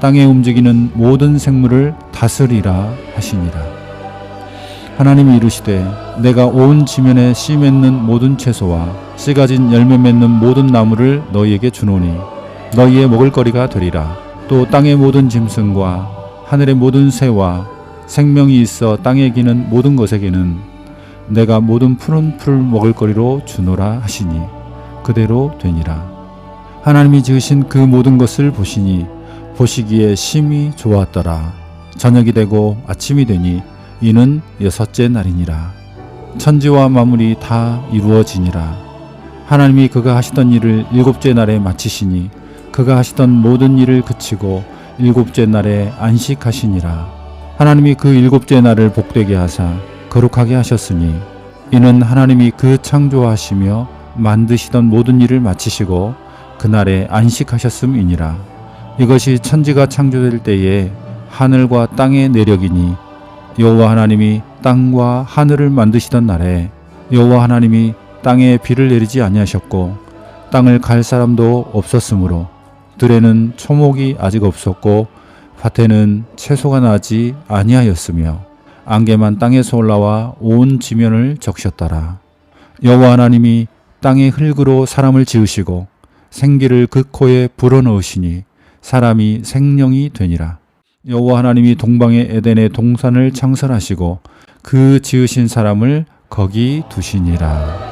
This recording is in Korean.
땅에 움직이는 모든 생물을 다스리라 하시니라. 하나님이 이르시되 내가 온 지면에 씨 맺는 모든 채소와 씨 가진 열매 맺는 모든 나무를 너희에게 주노니 너희의 먹을거리가 되리라. 또 땅의 모든 짐승과 하늘의 모든 새와 생명이 있어 땅에 기는 모든 것에게는 내가 모든 푸른 풀 먹을거리로 주노라 하시니 그대로 되니라. 하나님이 지으신 그 모든 것을 보시니 보시기에 심히 좋았더라. 저녁이 되고 아침이 되니 이는 여섯째 날이니라. 천지와 만물이 다 이루어지니라. 하나님이 그가 하시던 일을 일곱째 날에 마치시니 그가 하시던 모든 일을 그치고 일곱째 날에 안식하시니라. 하나님이 그 일곱째 날을 복되게 하사 거룩하게 하셨으니 이는 하나님이 그 창조하시며 만드시던 모든 일을 마치시고 그날에 안식하셨음이니라 이것이 천지가 창조될 때에 하늘과 땅의 내력이니 여호와 하나님이 땅과 하늘을 만드시던 날에 여호와 하나님이 땅에 비를 내리지 아니하셨고 땅을 갈 사람도 없었으므로 들에는 초목이 아직 없었고 밭에는 채소가 나지 아니하였으며 안개만 땅에서 올라와 온 지면을 적셨더라. 여호와 하나님이 땅의 흙으로 사람을 지으시고 생기를 그 코에 불어넣으시니 사람이 생령이 되니라. 여호와 하나님이 동방의 에덴의 동산을 창설하시고 그 지으신 사람을 거기 두시니라